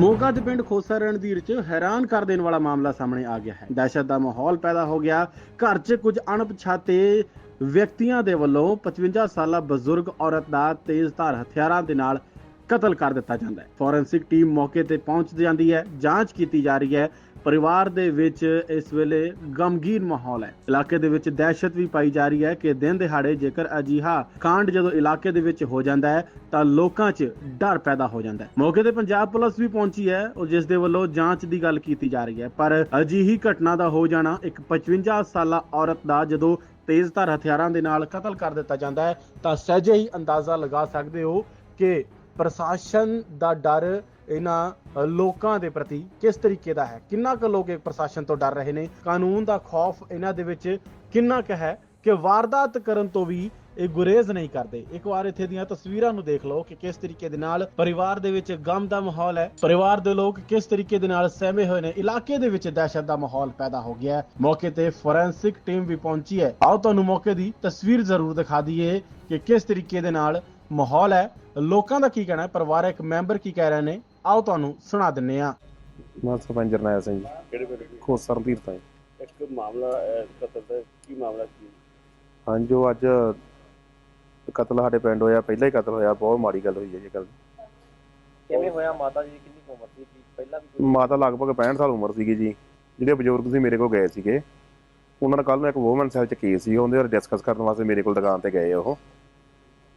ਮੋਗਾ ਦੇ ਪਿੰਡ ਖੋਸਾ ਰਣਧੀਰ ਚ ਹੈਰਾਨ ਕਰ ਦੇਣ ਵਾਲਾ ਮਾਮਲਾ ਸਾਹਮਣੇ ਆ ਗਿਆ ਹੈ। ਦਹਿਸ਼ਤ ਦਾ ਮਾਹੌਲ ਪੈਦਾ ਹੋ ਗਿਆ। ਘਰ 'ਚ ਕੁਝ ਅਣਪਛਾਤੇ ਵਿਅਕਤੀਆਂ ਦੇ ਵੱਲੋਂ 55 ਸਾਲਾ ਬਜ਼ੁਰਗ ਔਰਤ ਦਾ ਤੇਜ਼ਧਾਰ ਹਥਿਆਰਾਂ ਦੇ ਨਾਲ ਕਤਲ ਕਰ ਦਿੱਤਾ ਜਾਂਦਾ ਹੈ। ਫੋਰੈਂਸਿਕ ਟੀਮ ਮੌਕੇ ਤੇ ਪਹੁੰਚ ਜਾਂਦੀ ਹੈ। ਜਾਂਚ ਕੀਤੀ ਜਾ ਰਹੀ ਹੈ ਪਰਿਵਾਰ ਦੇ ਵਿੱਚ ਇਸ ਵੇਲੇ ਗਮਗੀਨ ਮਾਹੌਲ ਹੈ। ਇਲਾਕੇ ਦੇ ਵਿੱਚ ਦਹਿਸ਼ਤ ਵੀ ਪਾਈ ਜਾ ਰਹੀ ਹੈ ਕਿ ਦਿਨ ਦਿਹਾੜੇ ਜੇਕਰ ਅਜੀਹਾ ਕਾਂਡ ਜਦੋਂ ਇਲਾਕੇ ਦੇ ਵਿੱਚ ਹੋ ਜਾਂਦਾ ਹੈ, ਤਾਂ ਲੋਕਾਂ 'ਚ ਡਰ ਪੈਦਾ ਹੋ ਜਾਂਦਾ ਹੈ। ਮੌਕੇ ਤੇ ਪੰਜਾਬ ਪੁਲਿਸ ਵੀ ਪਹੁੰਚੀ ਹੈ ਔਰ ਜਿਸ ਦੇ ਵੱਲੋਂ ਜਾਂਚ ਦੀ ਗੱਲ ਕੀਤੀ ਜਾ ਰਹੀ ਹੈ। ਪਰ ਅਜਿਹੀ ਘਟਨਾ ਦਾ ਹੋ ਜਾਣਾ ਇੱਕ 55 ਸਾਲਾ ਔਰਤ ਦਾ ਜਦੋਂ ਤੇਜ਼ਧਾਰ ਹਥਿਆਰਾਂ ਦੇ ਨਾਲ ਕਤਲ ਕਰ ਦਿੱਤਾ ਜਾਂਦਾ ਹੈ, ਤਾਂ ਸਹਿਜੇ ਹੀ ਅੰਦਾਜ਼ਾ ਲਗਾ ਸਕਦੇ ਹੋ ਕਿ ਪ੍ਰਸ਼ਾਸਨ ਦਾ ਡਰ ਇਹਨਾਂ ਲੋਕਾਂ ਦੇ ਪ੍ਰਤੀ ਕਿਸ ਤਰੀਕੇ ਦਾ ਹੈ? ਕਿੰਨਾ ਕੁ ਲੋਕ ਪ੍ਰਸ਼ਾਸਨ ਤੋਂ ਡਰ ਰਹੇ ਨੇ? ਕਾਨੂੰਨ ਦਾ ਖੌਫ ਇਹਨਾਂ ਦੇ ਵਿੱਚ ਕਿੰਨਾ ਕੁ ਹੈ ਕਿ ਵਾਰਦਾਤ ਕਰਨ ਤੋਂ ਵੀ ਇਹ ਗੁਰੇਜ਼ ਨਹੀਂ ਕਰਦੇ? ਇੱਕ ਵਾਰ ਇੱਥੇ ਦੀਆਂ ਤਸਵੀਰਾਂ ਨੂੰ ਦੇਖ ਲਓ ਕਿ ਕਿਸ ਤਰੀਕੇ ਦੇ ਨਾਲ ਪਰਿਵਾਰ ਦੇ ਵਿੱਚ ਗਮ ਦਾ ਮਾਹੌਲ ਹੈ। ਪਰਿਵਾਰ ਦੇ ਲੋਕ ਕਿਸ ਤਰੀਕੇ ਦੇ ਨਾਲ ਸਹਿਮੇ ਹੋਏ ਨੇ? ਇਲਾਕੇ ਦੇ ਵਿੱਚ ਦਹਿਸ਼ਤ ਦਾ ਮਾਹੌਲ ਪੈਦਾ ਹੋ ਗਿਆ ਹੈ। ਮੌਕੇ ਤੇ ਫੋਰੈਂਸਿਕ ਟੀਮ ਵੀ ਪਹੁੰਚੀ ਹੈ। ਆਓ ਤੁਹਾਨੂੰ ਮੌਕੇ ਦੀ ਤਸਵੀਰ ਜ਼ਰੂਰ ਦਿਖਾ ਦਈਏ ਕਿ ਕਿਸ ਤਰੀਕੇ ਦੇ ਨਾਲ ਮਾਹੌਲ ਹੈ। ਲੋਕਾਂ ਦਾ ਕੀ ਕਹਿਣਾ ਹੈ? ਪਰਿਵਾਰਕ ਮੈਂਬਰ ਕੀ ਕਹਿ ਰਹੇ ਨੇ? ਆਓ ਤੁਹਾਨੂੰ ਸੁਣਾ ਦਿੰਨੇ ਆ। ਮੈਂ ਸਰਪੰਚ ਜਰਨੈਲ ਸਿੰਘ ਜੀ। ਕਿਹੜੇ ਦੀ ਖੋਸਰ ਧੀਰਤਾ ਜੀ। ਇੱਕ ਮਾਮਲਾ ਹੈ ਕਤਲ ਦਾ ਕੀ ਮਾਮਲਾ ਕੀ ਹਾਂਜੀ ਜੋ ਅੱਜ ਕਤਲ ਸਾਡੇ ਪਿੰਡ ਹੋਇਆ ਪਹਿਲਾ ਹੀ ਕਤਲ ਹੋਇਆ ਬਹੁਤ ਮਾੜੀ ਗੱਲ ਹੋਈ ਹੈ ਜੀ ਗੱਲ। ਕਿਵੇਂ ਹੋਇਆ? ਮਾਤਾ ਜੀ ਦੀ ਕਿੰਨੀ ਕੁ ਉਮਰ ਸੀ? ਕੀ ਪਹਿਲਾਂ ਵੀ ਕੋਈ ਮਾਤਾ ਲਗਭਗ 65 ਸਾਲ ਉਮਰ ਸੀਗੀ ਜੀ। ਜਿਹੜੇ ਬਜ਼ੁਰਗ ਸੀ ਮੇਰੇ ਕੋਲ ਗਏ ਸੀਗੇ। ਉਹਨਾਂ ਦਾ ਕੱਲ ਨੂੰ ਇੱਕ ਵੂਮਨ ਸੈਲ ਚ ਕੇਸ ਸੀ ਉਹਦੇ ਬਾਰੇ ਡਿਸਕਸ ਕਰਨ ਵਾਸਤੇ ਮੇਰੇ ਕੋਲ ਦੁਕਾਨ ਤੇ ਗਏ ਉਹ।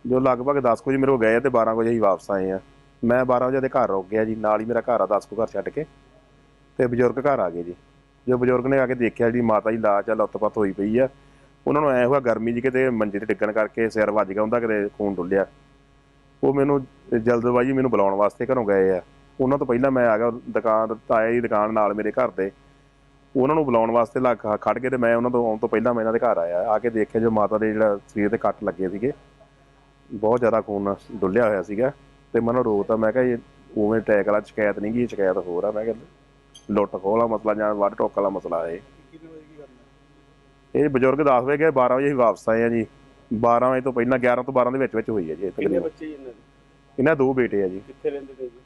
ਜੋ ਲਗਭਗ 10 ਵਜੇ ਮੇਰੇ ਕੋਲ ਗਏ ਆ ਤੇ 12 ਵਜੇ ਹੀ ਵਾਪਸ ਆਏ ਆ। ਮੈਂ 12 ਵਜੇ ਦੇ ਘਰ ਰੁਕ ਗਿਆ ਜੀ, ਨਾਲ ਹੀ ਮੇਰਾ ਘਰ ਆ 10 ਕੁ ਘਰ ਛੱਡ ਕੇ। ਤੇ ਬਜ਼ੁਰਗ ਘਰ ਆ ਗਏ ਜੀ। ਜੋ ਬਜ਼ੁਰਗ ਨੇ ਆ ਕੇ ਦੇਖਿਆ ਜਿਹੜੀ ਮਾਤਾ ਦੀ ਲਾਚ ਆ ਲੱਤਪੱਤ ਹੋਈ ਪਈ ਆ, ਉਹਨਾਂ ਨੂੰ ਐ ਹੋਇਆ ਗਰਮੀ ਜੀ ਕਿਤੇ ਮੰਜੇ ਤੇ ਡਿੱਗਣ ਕਰਕੇ ਸਿਰ ਵੱਜ ਗਿਆ ਹੁੰਦਾ ਕਿਤੇ ਖੂਨ ਡੁੱਲਿਆ। ਉਹ ਮੈਨੂੰ ਜਲਦਬਾਜ਼ੀ ਮੈਨੂੰ ਬੁਲਾਉਣ ਵਾਸਤੇ ਘਰੋਂ ਗਏ ਆ। ਉਹਨਾਂ ਤੋਂ ਪਹਿਲਾਂ ਮੈਂ ਆ ਗਿਆ, ਦੁਕਾਨ, ਤਾਇਆ ਦੀ ਦੁਕਾਨ ਨਾਲ ਮੇਰੇ ਘਰ ਦੇ। ਉਹਨਾਂ ਨੂੰ ਬੁਲਾਉਣ ਵਾਸਤੇ ਲੱਗ ਖੜ ਕੇ ਤੇ ਮੈਂ ਉਹਨਾਂ ਤੋਂ ਆਉਣ ਤੋਂ ਪਹਿਲਾਂ ਮੈਂ ਇਹਨਾਂ ਦੇ ਘਰ ਆਇਆ। ਆ ਕੇ ਦੇਖਿਆ ਜੋ ਮਾਤਾ ਦੇ ਜਿਹੜਾ ਸਰੀਰ ਤੇ ਕੱਟ ਲੱਗੇ ਸੀਗੇ, ਬਹੁਤ ਜ਼ਿਆਦਾ ਖੂਨ ਡੁੱਲਿਆ ਹੋਇਆ ਸੀਗਾ। ਤੇ ਮੈਂ ਉਹਨੂੰ ਰੋਕਤਾ ਮੈਂ ਕਿਹਾ ਇਹ ਉਵੇਂ ਅਟੈਕ ਵਾਲਾ ਸ਼ਿਕਾਇਤ ਨਹੀਂ ਗੀ ਇਹ ਸ਼ਿਕਾਇਤ ਹੋਰ ਆ ਮੈਂ ਕਿਹਾ ਲੁੱਟ ਖੋਹ ਵਾਲਾ ਮਸਲਾ ਜਾਂ ਵੱਢ ਟੋਕ ਵਾਲਾ ਮਸਲਾ ਹੈ ਇਹ ਬਜ਼ੁਰਗ ਦੱਸ ਵਜੇ ਗਏ 12 ਵਜੇ ਅਸੀਂ ਵਾਪਸ ਆਏ ਆ ਜੀ। 12 ਵਜੇ ਤੋਂ ਪਹਿਲਾਂ 11 ਤੋਂ 12 ਦੇ ਵਿੱਚ ਵਿੱਚ ਹੋਈ ਹੈ ਜੀ ਇਹ ਕਿੰਨੇ ਬੱਚੇ ਇਹਨਾਂ ਦੇ? ਇਹਨਾਂ ਦੋ ਬੇਟੇ ਆ ਜੀ। ਕਿੱਥੇ ਰਹਿੰਦੇ ਨੇ ਜੀ?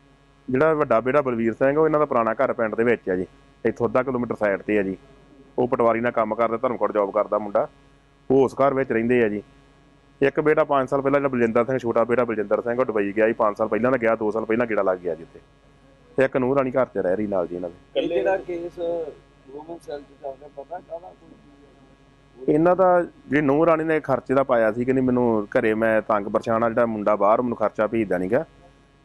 ਜਿਹੜਾ ਵੱਡਾ ਬੇਟਾ ਬਲਵੀਰ ਸਿੰਘ ਉਹ ਇਹਨਾਂ ਦਾ ਪੁਰਾਣਾ ਘਰ ਪਿੰਡ ਦੇ ਵਿੱਚ ਆ ਜੀ। ਇੱਥੋਂ ਅੱਧਾ ਕਿਲੋਮੀਟਰ ਸਾਈਡ ਤੇ ਆ ਜੀ। ਉਹ ਪਟਵਾਰੀ ਨਾਲ ਕੰਮ ਕਰਦਾ ਧਰਮਕੋਟ ਜੌਬ ਕਰਦਾ ਮੁੰਡਾ। ਉਹ ਉਸ ਘਰ ਵਿੱਚ ਰਹਿੰਦੇ ਆ ਜੀ। ਇੱਕ ਬੇਟਾ 5 ਸਾਲ ਪਹਿਲਾਂ ਜਿਹੜਾ ਬਲਜਿੰਦਰ ਸਿੰਘ ਛੋਟਾ ਬੇਟਾ ਬਲਜਿੰਦਰ ਸਿੰਘ ਉਹ ਦੁਬਈ ਗਿਆ ਜੀ 5 ਸਾਲ ਪਹਿਲਾਂ ਦਾ ਗਿਆ 2 ਸਾਲ ਪਹਿਲਾਂ ਗੇੜਾ ਲੱਗ ਗਿਆ ਜਿੱਥੇ ਤੇ ਇੱਕ ਨੂੰਹ ਰਾਣੀ ਘਰ 'ਚ ਰਹਿ ਰਹੀ ਨਾਲ ਜੀ ਇਹਨਾਂ ਦੇ। ਇਹ ਜਿਹੜਾ ਕੇਸ ਵੂਮਨ ਸੈਲ ਚ ਚੱਲਦਾ ਪਤਾ ਕਾਹਦਾ ਕੋਈ ਇਹਨਾਂ ਦਾ ਜਿਹੜੀ ਨੂੰਹ ਰਾਣੀ ਨੇ ਖਰਚੇ ਦਾ ਪਾਇਆ ਸੀ ਕਿ ਨਹੀਂ ਮੈਨੂੰ ਘਰੇ ਮੈਂ ਤੰਗ ਪਰੇਸ਼ਾਨ ਜਿਹੜਾ ਮੁੰਡਾ ਬਾਹਰ ਮੈਨੂੰ ਖਰਚਾ ਭੇਜਦਾ ਨਹੀਂਗਾ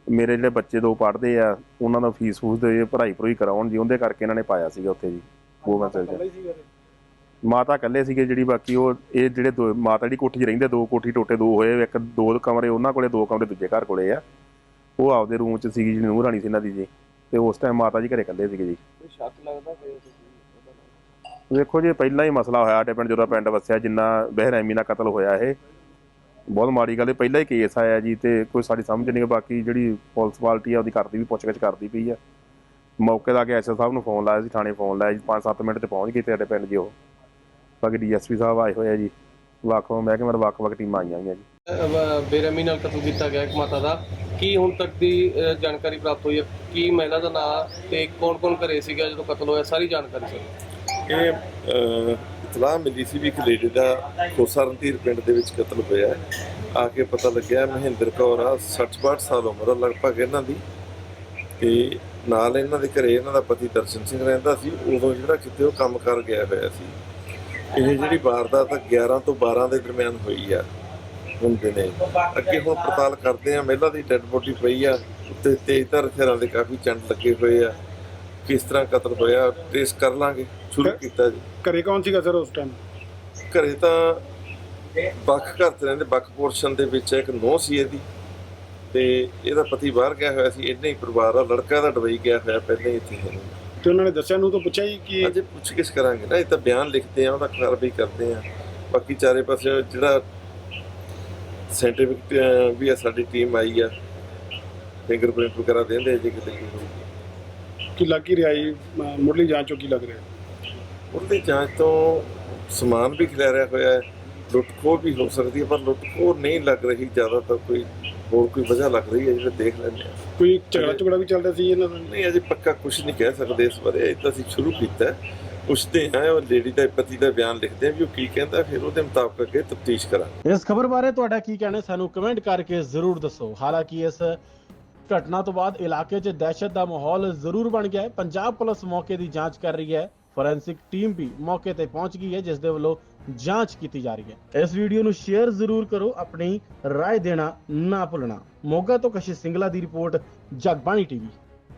ਮੇਰੇ ਜਿਹੜੇ ਬੱਚੇ ਦੋ ਪੜ੍ਹਦੇ ਆ ਉਹਨਾਂ ਦਾ ਫੀਸ ਫੂਸ ਦੇ ਪੜ੍ਹਾਈ ਪੜੂਈ ਕਰਾਉਣ ਜੀ ਉਹਦੇ ਕਰਕੇ ਇਹਨਾਂ ਨੇ ਪਾਇਆ ਸੀਗਾ ਉੱਥੇ ਜੀ ਉਹ ਮੈਂ ਚੱਲ ਮਾਤਾ ਇਕੱਲੇ ਸੀਗੇ ਜਿਹੜੀ ਬਾਕੀ ਉਹ ਇਹ ਜਿਹੜੇ ਦੋ ਮਾਤਾ ਦੀ ਕੋਠੀ 'ਚ ਰਹਿੰਦੇ ਦੋ ਕੋਠੀ ਟੋਟੇ ਦੋ ਹੋਏ ਇੱਕ ਦੋ ਕਮਰੇ ਉਹਨਾਂ ਕੋਲੇ ਦੋ ਕਮਰੇ ਦੂਜੇ ਘਰ ਕੋਲੇ ਆ। ਉਹ ਆਪਦੇ ਰੂਮ 'ਚ ਸੀਗੀ ਜਿਹੜੀ ਨੂੰਹ ਰਾਣੀ ਸੀ ਇਹਨਾਂ ਦੀ ਜੀ। ਤੇ ਉਸ ਟਾਈਮ ਮਾਤਾ ਜੀ ਘਰੇ ਇਕੱਲੇ ਸੀਗੇ ਜੀ। ਕੋਈ ਸ਼ੱਕ ਲੱਗਦਾ ਕਿ ਵੇਖੋ ਜੀ ਪਹਿਲਾਂ ਹੀ ਮਸਲਾ ਹੋਇਆ ਸਾਡੇ ਪਿੰਡ ਜਦੋਂ ਪਿੰਡ ਵਸਿਆ ਜਿੰਨਾ ਬਹਿਰੈਮੀ ਨਾਲ ਕਤਲ ਹੋਇਆ ਇਹ। ਬਹੁਤ ਮਾੜੀ ਗੱਲ ਹੈ ਪਹਿਲਾਂ ਹੀ ਕੇਸ ਆਇਆ ਜੀ ਤੇ ਕੋਈ ਸਾਡੀ ਸਮਝ ਨਹੀਂ ਬਾਕੀ ਜਿਹੜੀ ਪੁਲਿਸ ਪਾਰਟੀ ਆ ਉਹਦੀ ਕਰਦੀ ਵੀ ਪੁੱਛਗਿੱਛ ਕਰਦੀ ਪਈ ਆ। ਮੌਕੇ ਦਾ ਕੇ ਐਸਐਸ ਸਾਹਿਬ ਨੂੰ ਫੋਨ ਲਾਇਆ ਸੀ ਥਾਣੇ ਫੋਨ ਲਾਇਆ ਜੀ 5-7 ਮਿੰਟ ਚ ਪਹੁੰਚ ਗਏ ਤੇ ਸਾਡੇ ਪਿੰਡ ਜੀ ਉਹ। ਬਾਕੀ ਡੀਐਸਪੀ ਸਾਹਿਬ ਆਏ ਹੋਏ ਆ ਜੀ। ਵੱਖ ਮੈਂ ਕਿ ਮੇਰੇ ਵੱਖ-ਵੱਖ ਟੀਮਾਂ ਆਈਆਂ ਹੋਈਆਂ ਜੀ। ਬੇਰਹਿਮੀ ਨਾਲ ਕਤਲ ਕੀਤਾ ਗਿਆ ਇੱਕ ਮਾਤਾ ਦਾ। ਕੀ ਹੁਣ ਤੱਕ ਦੀ ਜਾਣਕਾਰੀ ਪ੍ਰਾਪਤ ਹੋਈ ਹੈ? ਕੀ ਮਹਿਲਾ ਦਾ ਨਾਂ ਤੇ ਕੌਣ-ਕੌਣ ਘਰੇ ਸੀਗਾ ਜਦੋਂ ਕਤਲ ਹੋਇਆ? ਸਾਰੀ ਜਾਣਕਾਰੀ ਸਰ। ਇਹ ਅਹ, ਇਤਲਾਹ ਮਿਲੀ ਸੀ ਵੀ ਇੱਕ ਲੇਡੀ ਦਾ ਖੋਸਾ ਰਣਧੀਰ ਪਿੰਡ ਦੇ ਵਿੱਚ ਕਤਲ ਹੋਇਆ ਹੈ। ਆ ਕੇ ਪਤਾ ਲੱਗਿਆ ਮਹਿੰਦਰ ਕੌਰ ਆ 60-62 ਸਾਲ ਉਮਰ ਆ ਲਗਭਗ ਇਹਨਾਂ ਦੀ। ਤੇ ਨਾਲ ਇਹਨਾਂ ਦੇ ਘਰੇ ਇਹਨਾਂ ਦਾ ਪਤੀ ਦਰਸ਼ਨ ਸਿੰਘ ਰਹਿੰਦਾ ਸੀ। ਉਦੋਂ ਜਿਹੜਾ ਕਿਤੇ ਉਹ ਕੰਮ ਕਰ ਗਿਆ ਹੋਇਆ ਸੀ। ਇਹ ਜਿਹੜੀ ਵਾਰਦਾਤ ਆ 11 ਤੋਂ 12 ਦੇ ਦਰਮਿਆਨ ਹੋਈ ਆ ਹੁੰਦੇ ਨੇ। ਅੱਗੇ ਹੁਣ ਪੜਤਾਲ ਕਰਦੇ ਆ ਮਹਿਲਾ ਦੀ ਡੈੱਡ ਬੋਡੀ ਪਈ ਆ ਉੱਤੇ ਤੇਜ਼ਧਾਰ ਹਥਿਆਰਾਂ ਦੇ ਕਾਫੀ ਚੰਡ ਲੱਗੇ ਹੋਏ ਆ। ਕਿਸ ਤਰ੍ਹਾਂ ਕਤਲ ਹੋਇਆ ਟ੍ਰੇਸ ਕਰ ਲਾਂਗੇ ਸ਼ੁਰੂ ਕੀਤਾ ਜੀ। ਘਰੇ ਕੌਣ ਸੀਗਾ ਸਰ ਉਸ ਟਾਈਮ ਘਰੇ ਤਾਂ ਵੱਖ ਘਰ ਤੇ ਰਹਿੰਦੇ ਵੱਖ ਪੋਰਸ਼ਨ ਦੇ ਵਿੱਚ ਇੱਕ ਨੋ ਸੀ ਇਹਦੀ। ਤੇ ਇਹਦਾ ਪਤੀ ਬਾਹਰ ਗਿਆ ਹੋਇਆ ਸੀ ਇੰਨੇ ਹੀ ਪਰਿਵਾਰ ਆ ਲੜਕਾ ਦਾ ਡਬਈ ਗਿਆ ਹੋਇਆ ਪਹਿਲਾਂ ਇੱਥੇ। ਹੈ। ਤੇ ਉਹਨਾਂ ਨੇ ਦੱਸਿਆ ਨੂੰ ਤਾਂ ਪੁੱਛਿਆ ਹੀ ਕਿ ਅਜੇ ਪੁੱਛ ਕਰਾਂਗੇ ਨਾ ਇਹ ਤਾਂ ਬਿਆਨ ਲਿਖਦੇ ਆ ਉਹਦਾ ਕਾਰਵਾਈ ਕਰਦੇ ਆ। ਬਾਕੀ ਚਾਰੇ ਪਾਸੇ ਜਿਹੜਾ ਸਾਇੰਟਿਫਿਕ ਵੀ ਆ ਸਾਡੀ ਟੀਮ ਆਈ ਆ ਫਿੰਗਰਪ੍ਰਿੰਟ ਵਗੈਰਾ ਦੇਂਦੇ ਜੇ ਕਿਤੇ ਕੋਈ ਹੋਊਗੀ। ਕੀ ਲੱਗ ਹੀ ਰਿਹਾ ਜੀ? ਮੁੱਢਲੀ ਜਾਂਚ ਚੋਂ ਕੀ ਲੱਗ ਰਿਹਾ? ਉਹਦੀ ਜਾਂਚ ਤੋਂ ਸਮਾਨ ਵੀ ਖਿਲਾਰਿਆ ਹੋਇਆ ਹੈ ਲੁੱਟ ਖੋਹ ਵੀ ਹੋ ਸਕਦੀ ਹੈ ਪਰ ਲੁੱਟ ਖੋਹ ਨਹੀਂ ਲੱਗ ਰਹੀ ਜ਼ਿਆਦਾ ਤਾਂ ਕੋਈ ਹੋਰ ਕੋਈ ਵਜ੍ਹਾ ਲੱਗ ਰਹੀ ਹੈ ਜਿਹੜਾ ਦੇਖ ਲੈਂਦੇ ਆ? ਕੋਈ ਝਗੜਾ ਝਗੜਾ ਵੀ ਚੱਲਦਾ ਸੀ ਇਹਨਾਂ ਦਾ? ਨਹੀਂ ਅਜੇ ਪੱਕਾ ਕੁਝ ਨਹੀਂ ਕਹਿ ਸਕਦੇ ਇਸ ਬਾਰੇ। ਇਹ ਤਾਂ ਅਸੀਂ ਸ਼ੁਰੂ ਕੀਤਾ ਹੈ। ਪੁੱਛਦੇ ਹਾਂ ਉਹ ਲੇਡੀ ਦਾ ਪਤੀ ਦਾ ਬਿਆਨ ਲਿਖਦੇ ਆ ਵੀ ਉਹ ਕੀ ਕਹਿੰਦਾ ਫਿਰ ਉਹਦੇ ਮੁਤਾਬਕ ਅੱਗੇ ਤਫਤੀਸ਼ ਕਰਾਂਗੇ। ਇਸ ਖਬਰ ਬਾਰੇ ਤੁਹਾਡਾ ਕੀ ਕਹਿਣਾ ਹੈ? ਸਾਨੂੰ ਕਮੈਂਟ ਕਰਕੇ ਜ਼ਰੂਰ ਦੱਸੋ। ਹਾਲਾਂਕਿ ਇਸ ਘਟਨਾ ਤੋਂ ਬਾਅਦ ਇਲਾਕੇ 'ਚ ਦਹਿਸ਼ਤ ਦਾ ਮਾਹੌਲ ਜ਼ਰੂਰ ਬਣ ਗਿਆ ਹੈ। ਪੰਜਾਬ ਪੁਲਿਸ ਮੌਕੇ ਦੀ ਜਾਂਚ ਕਰ ਰਹੀ ਹੈ। ਫੋਰੈਂਸਿਕ ਟੀਮ ਵੀ ਮੌਕੇ ਤੇ ਪਹੁੰਚ ਗਈ ਹੈ ਜਿਸ ਦੇ ਵੱਲੋਂ ਜਾਂਚ ਕੀਤੀ ਜਾ ਰਹੀ ਹੈ ਇਸ ਵੀਡੀਓ ਨੂੰ ਸ਼ੇਅਰ ਜ਼ਰੂਰ ਕਰੋ ਆਪਣੀ رائے ਦੇਣਾ ਨਾ ਭੁੱਲਣਾ ਮੋਗਾ ਤੋਂ ਕਸ਼ਿਸ਼ ਸਿੰਗਲਾ ਦੀ ਰਿਪੋਰਟ ਜਗਬਾਣੀ ਟੀਵੀ